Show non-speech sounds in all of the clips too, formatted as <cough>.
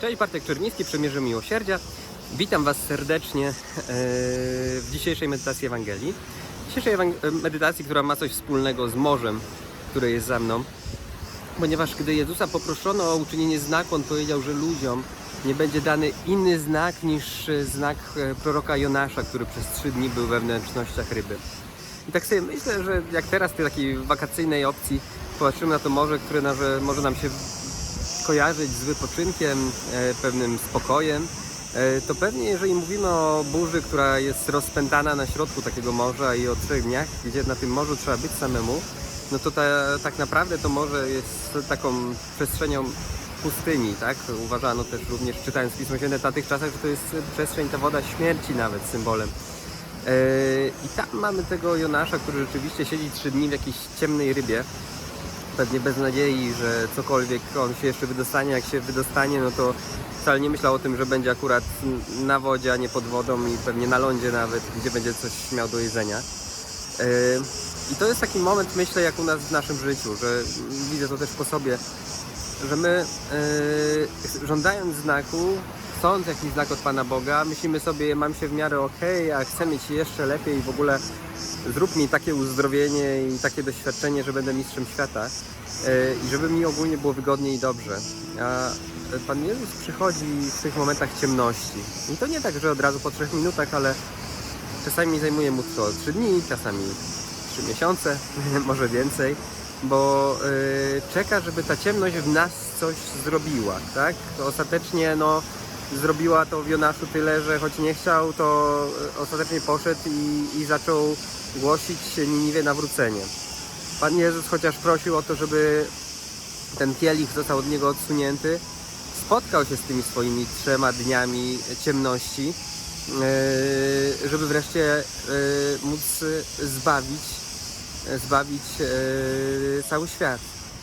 Cześć, Bartek Czerniński, Przemierze Miłosierdzia. Witam Was serdecznie e, w dzisiejszej medytacji Ewangelii. Dzisiejszej ewang- medytacji, która ma coś wspólnego z morzem, które jest za mną. Ponieważ gdy Jezusa poproszono o uczynienie znaku, On powiedział, że ludziom nie będzie dany inny znak niż e, znak e, proroka Jonasza, który przez trzy dni był we wnętrznościach ryby. I tak sobie myślę, że jak teraz w tej takiej wakacyjnej opcji popatrzymy na to morze, które może nam się kojarzyć z wypoczynkiem, e, pewnym spokojem, e, to pewnie jeżeli mówimy o burzy, która jest rozpętana na środku takiego morza i o trzech dniach, gdzie na tym morzu trzeba być samemu, no to ta, tak naprawdę to morze jest taką przestrzenią pustyni, tak? Uważano też również, czytając Pismo Święte w tamtych czasach, że to jest przestrzeń, ta woda śmierci nawet symbolem. E, I tam mamy tego Jonasza, który rzeczywiście siedzi trzy dni w jakiejś ciemnej rybie, pewnie bez nadziei, że cokolwiek on się jeszcze wydostanie. Jak się wydostanie, no to wcale nie myślał o tym, że będzie akurat na wodzie, a nie pod wodą i pewnie na lądzie nawet, gdzie będzie coś miał do jedzenia. Yy, I to jest taki moment, myślę, jak u nas w naszym życiu, że widzę to też po sobie, że my yy, żądając znaku, chcąc jakiś znak od Pana Boga, myślimy sobie, mam się w miarę okej, a chcę mieć jeszcze lepiej i w ogóle zrób mi takie uzdrowienie i takie doświadczenie, że będę mistrzem świata yy, i żeby mi ogólnie było wygodnie i dobrze. A Pan Jezus przychodzi w tych momentach ciemności. I to nie tak, że od razu po trzech minutach, ale czasami zajmuje mu to trzy dni, czasami trzy miesiące, <laughs> może więcej, bo yy, czeka, żeby ta ciemność w nas coś zrobiła, tak? To ostatecznie, no, zrobiła to w Jonaszu tyle, że choć nie chciał, to y, ostatecznie poszedł i, i zaczął głosić Niniwie nawrócenie. Pan Jezus chociaż prosił o to, żeby ten kielich został od niego odsunięty, spotkał się z tymi swoimi trzema dniami ciemności, yy, żeby wreszcie yy, móc zbawić, zbawić cały świat,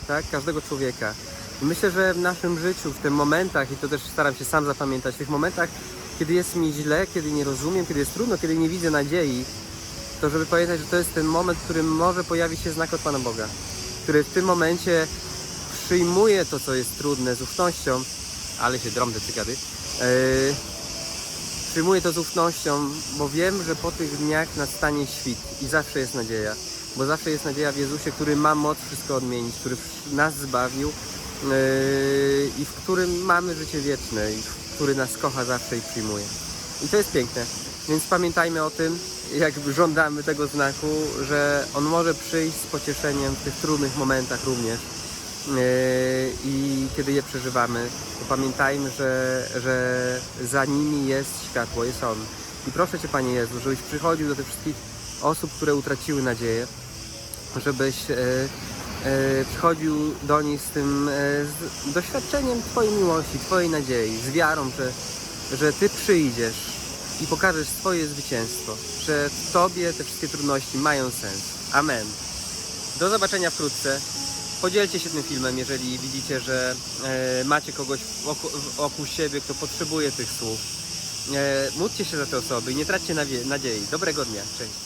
tak? każdego człowieka. Myślę, że w naszym życiu, w tych momentach, i to też staram się sam zapamiętać, w tych momentach, kiedy jest mi źle, kiedy nie rozumiem, kiedy jest trudno, kiedy nie widzę nadziei, to żeby pamiętać, że to jest ten moment, w którym może pojawić się znak od Pana Boga, który w tym momencie przyjmuje to, co jest trudne z ufnością, ale się drąb te cykady, yy, przyjmuję to z ufnością, bo wiem, że po tych dniach nastanie świt i zawsze jest nadzieja, bo zawsze jest nadzieja w Jezusie, który ma moc wszystko odmienić, który nas zbawił i w którym mamy życie wieczne i który nas kocha zawsze i przyjmuje. I to jest piękne. Więc pamiętajmy o tym, jak żądamy tego znaku, że on może przyjść z pocieszeniem w tych trudnych momentach również. Yy, I kiedy je przeżywamy, to pamiętajmy, że, że za nimi jest światło, jest On. I proszę Cię, Panie Jezu, żebyś przychodził do tych wszystkich osób, które utraciły nadzieję, żebyś e, przychodził do nich z tym e, z doświadczeniem Twojej miłości, Twojej nadziei, z wiarą, że, że Ty przyjdziesz i pokażesz swoje zwycięstwo, że w Tobie te wszystkie trudności mają sens. Amen. Do zobaczenia wkrótce. Podzielcie się tym filmem, jeżeli widzicie, że e, macie kogoś wokół, siebie, kto potrzebuje tych słów. E, módlcie się za te osoby i nie traćcie nadziei. Dobrego dnia. Cześć.